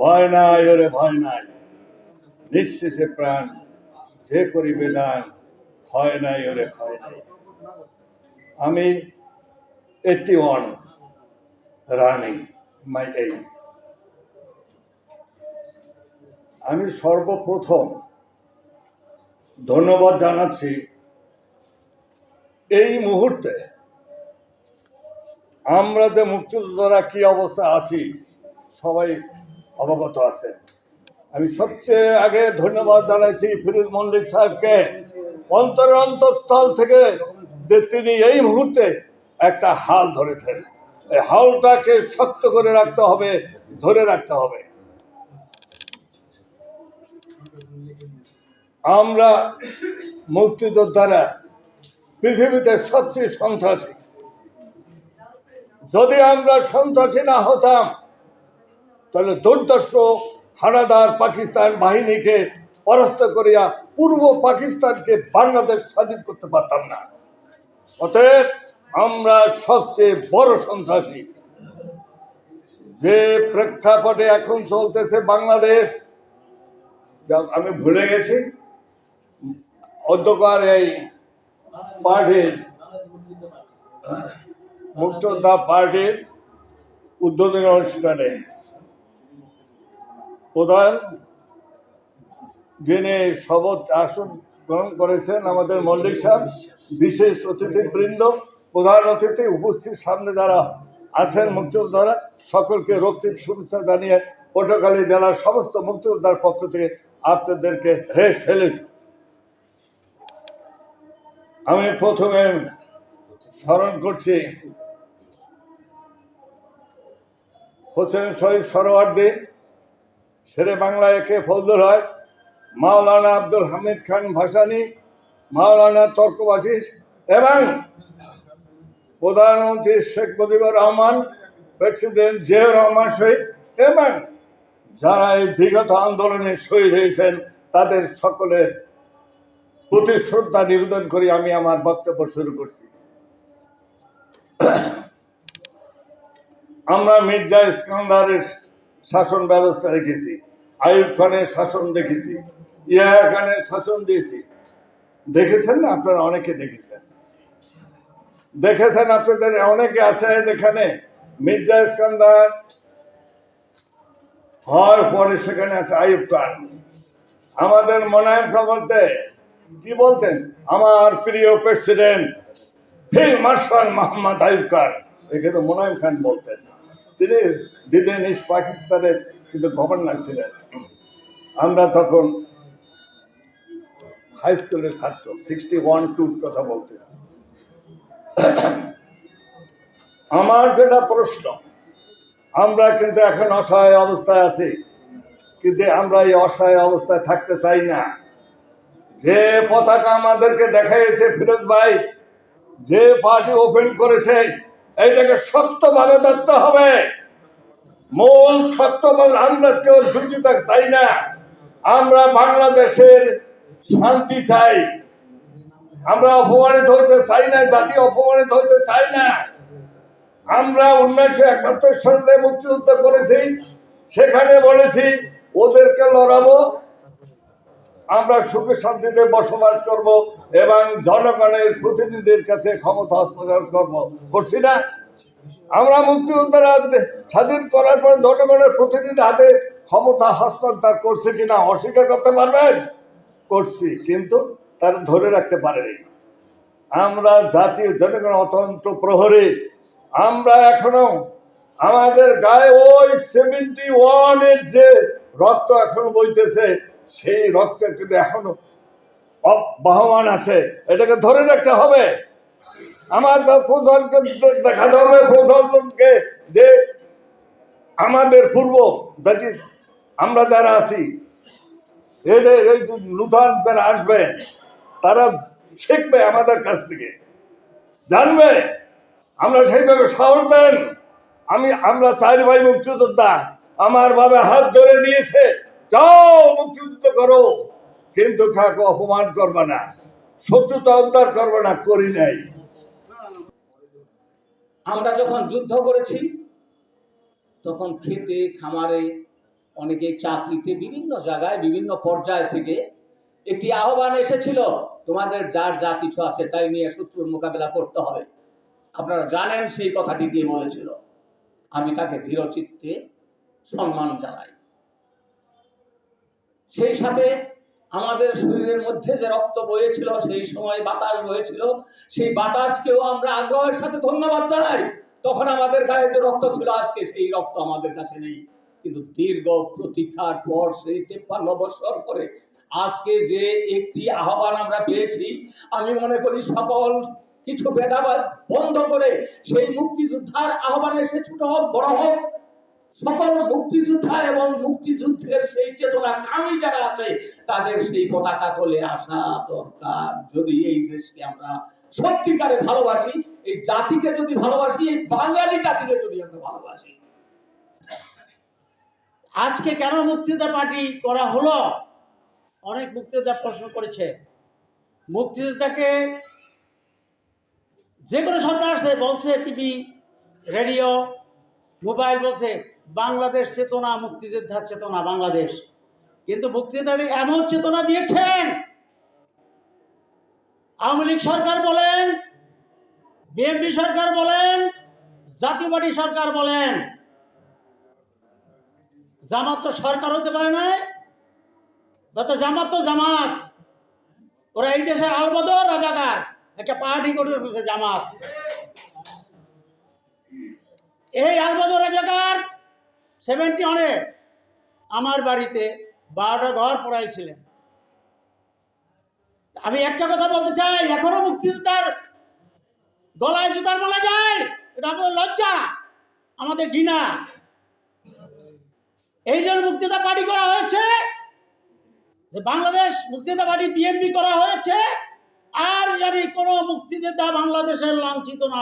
ভয় নাই, ওরে ভয় নাই। নিঃশেষে প্রাণ যে করিবে দান, ভয় নাই, ওরে ভয় নাই। আমি eighty one running my age. আমি সর্বপ্রথম ধন্যবাদ জানাচ্ছি এই মুহূর্তে আমরা যে মুক্তিযোদ্ধারা কি অবস্থা আছি, সবাই অবগত আছে আমি সবচেয়ে আগে ধন্যবাদ জানাইছি ফিরোজ মল্লিক সাহেবকে। অন্তর অন্তঃস্থল থেকে যে তিনি এই মুহূর্তে একটা হাল ধরেছেন। এই হালটাকে শক্ত করে রাখতে হবে, ধরে রাখতে হবে। আমরা মুক্তিযোদ্ধারা, পৃথিবীতে সবচেয়ে সন্ত্রাসী। যদি আমরা সন্ত্রাসী না হতাম তাহলে দুর্দর্শ হানাদার পাকিস্তান বাহিনীকে পরাস্ত করিয়া পূর্ব পাকিস্তানকে বাংলাদেশ স্বাধীন করতে পারতাম না। অতএব আমরা সবচেয়ে বড় সন্ত্রাসী। যে প্রেক্ষাপটে এখন চলতেছে বাংলাদেশ আমি ভুলে গেছি অধ্যকার এই পার্টির মুক্তদা পার্টির উদ্বোধনী অনুষ্ঠানে প্রধান যিনি শপথ আসন গ্রহণ করেছেন আমাদের মল্লিক সাহেব বিশেষ অতিথিবৃন্দ, প্রধান অতিথি উপস্থিত সামনে যারা আছেন মুক্তিযোদ্ধারা, সকলকে রক্তিম শুভেচ্ছা জানিয়ে পটুয়াখালী জেলার সমস্ত মুক্তিযোদ্ধার পক্ষ থেকে আপনাদেরকে রেড সেলিট। আমি প্রথমে স্মরণ করছি হোসেন শহীদ সরোয়ার্দী শেরে বাংলা একে ফজলুর হয়? মাওলানা আব্দুল হামিদ খান ভাসানি, মাওলানা তর্কবাসী এবং প্রধানমন্ত্রী শেখ মুজিবুর রহমান, প্রেসিডেন্ট জিয়াউর রহমান শহীদ এবং যারা এই বিগত আন্দোলনে শহীদ হয়েছেন, তাদের সকলের প্রতি শ্রদ্ধা নিবেদন করে, আমি আমার বক্তব্য শুরু করছি। আমরা মির্জা ইস্কান্দারের শাসন ব্যবস্থা দেখেছি আইব খানের শাসন দেখেছি। ইয়া খানের শাসন দিয়েছি। দেখেছেন না? আপনারা অনেকে দেখেছেন। দেখেছেন আপনাদের অনেকে আছেন এখানে। মির্জা ইস্কান্দার হওয়ার পরে সেখানে আছে আইব খান। আমাদের মনায়ম বলতে কি বলতেন? আমার প্রিয় প্রেসিডেন্ট ফিল্ড মার্শাল মোহাম্মদ আইব খান। একে তো মোনায়েম খান বলতেন তিনি দিদিন ইস্ট পাকিস্তানের কিন্তু গভর্নর ছিলেন। আমরা তখন হাই স্কুলের ছাত্র সিক্সটি ওয়ান টুর কথা বলতেছি। আমার যেটা প্রশ্ন, আমরা কিন্তু এখন অসহায় অবস্থায় আছি, কিন্তু আমরা এই অসহায় অবস্থায় থাকতে চাই না। যে পতাকা আমাদেরকে দেখাইছে ফিরোজ ভাই, যে পার্টি ওপেন করেছে এইটাকে শক্তভাবে ধরতে হবে। মূল শক্তভাবে আমরা কেউ ঝুঁকিতে চাই না। আমরা বাংলাদেশের শান্তি চাই। আমরা অপমানিত হতে চাই না, জাতি অপমানিত হতে চাই না। আমরা উনিশশো একাত্তর সালে মুক্তিযুদ্ধ করেছি, সেখানে বলেছি, ওদেরকে লড়াবো আমরা সুখে শান্তিতে বসবাস করব এবং জনগণের প্রতিনিধিদের কাছে ক্ষমতা হস্তান্তর করব। করছি না? আমরা মুক্তিযোদ্ধারা স্বাধীন করার পর জনগণের প্রতিনিধি হাতে ক্ষমতা হস্তান্তর করছে কিনা অস্বীকার করতে পারবেন? করছি, কিন্তু তারা ধরে রাখতে পারেনি। আমরা জাতীয় জনগণ অতন্ত্র প্রহরী। আমরা এখনও আমাদের গায়ে ওই সেভেন্টি ওয়ানের যে রক্ত এখনও বইতেছে সেই রক্ত কিন্তু এখনও বহমান আছে। এটাকে ধরে রাখতে হবে। আমাদের প্রধানকে দেখাতে হবে, প্রধানকে যে আমাদের পূর্ব দ্যাট ইজ আমরা যারা আছি, এদের এই নূতন যারা আসবে, তারা শিখবে আমাদের কাছ থেকে। জানবে? আমরা সেইভাবে সাহস দেন। আমি, আমরা চার ভাই মুক্তিযোদ্ধা। আমার বাবা হাত ধরে দিয়েছে। যাও, মুক্তিযুদ্ধ করো। কিন্তু কাকে অপমান করবে না, শত্রুতা উদ্ধার করবে না, করি নাই। আমরা যখন যুদ্ধ করেছি, তখন খেতে, খামারে অনেকে চাকরিতে বিভিন্ন জায়গায়, বিভিন্ন পর্যায় থেকে একটি আহ্বান এসেছিল, তোমাদের যার যা কিছু আছে তাই নিয়ে শত্রুর মোকাবেলা করতে হবে। আপনারা জানেন সেই কথাটি দিয়ে বলেছিল। আমি তাকে ধীরচিত্তে সম্মান জানাই। সেই সাথে আমাদের শরীরের মধ্যে যে রক্ত বয়েছিল, সেই সময় বাতাস বয়েছিল, সেই বাতাসকেও আমরা আগ্রহের সাথে ধন্যবাদ জানাই। তখন আমাদের গায়ে যে রক্ত ছিল, আজকে সেই রক্ত আমাদের কাছে নেই। কিন্তু দীর্ঘ প্রতীক্ষার পর সেই তেপ্পান্ন বৎসর পরে আজকে যে একটি আহ্বান আমরা পেয়েছি, আমি মনে করি সকল কিছু ভেদাভেদ বন্ধ করে সেই মুক্তিযোদ্ধার আহ্বানে সে ছোট হোক, বড় হোক সকল মুক্তিযোদ্ধা এবং মুক্তিযুদ্ধের সেই চেতনা কামী যারা আছে, তাদের সেই পতাকা তলে আসা দরকার। যদি এই দেশকে আমরা সত্যিকারে ভালোবাসি, এই জাতিকে যদি ভালোবাসি, এই বাঙালি জাতিকে যদি আমরা ভালোবাসি, আজকে কেন মুক্তিযোদ্ধা পার্টি করা হলো? অনেক মুক্তিযোদ্ধা প্রশ্ন করেছে। মুক্তিযোদ্ধাকে যে কোনো সরকার সে বলছে, টিভি, রেডিও, মোবাইল বলছে বাংলাদেশ চেতনা, মুক্তিযোদ্ধা চেতনা, বাংলাদেশ। কিন্তু মুক্তিযোদ্ধাকে এমন চেতনা দিয়েছেন, আওয়ামী লীগ সরকার বলেন, বিএনপি সরকার বলেন জাতীয় পার্টি সরকার বলেন, জামাত তো সরকার হতে পারে না। যত জামাত তো জামাত। ওরা এই দেশের আলবদর রাজাকার। একটা পার্টি করে ফেলছে জামাত। এই আলবদর রাজাকার সেভেন্টি ওয়ানে আমার বাড়িতে বারোটা ঘর পড়াইছিলেন। আমি একটা কথা বলতে চাই, এখনও মুক্তিযোদ্ধার গলায় জুতার মালা যায়? এটা আমাদের লজ্জা, আমাদের ঘৃণা। এই জন্য মুক্তিযোদ্ধা পার্টি করা হয়েছে। বাংলাদেশ মুক্তিযোদ্ধা পার্টি বিএনপি করা হয়েছে। আর জানি কোনো মুক্তিযোদ্ধা বাংলাদেশের লাঞ্ছিত না।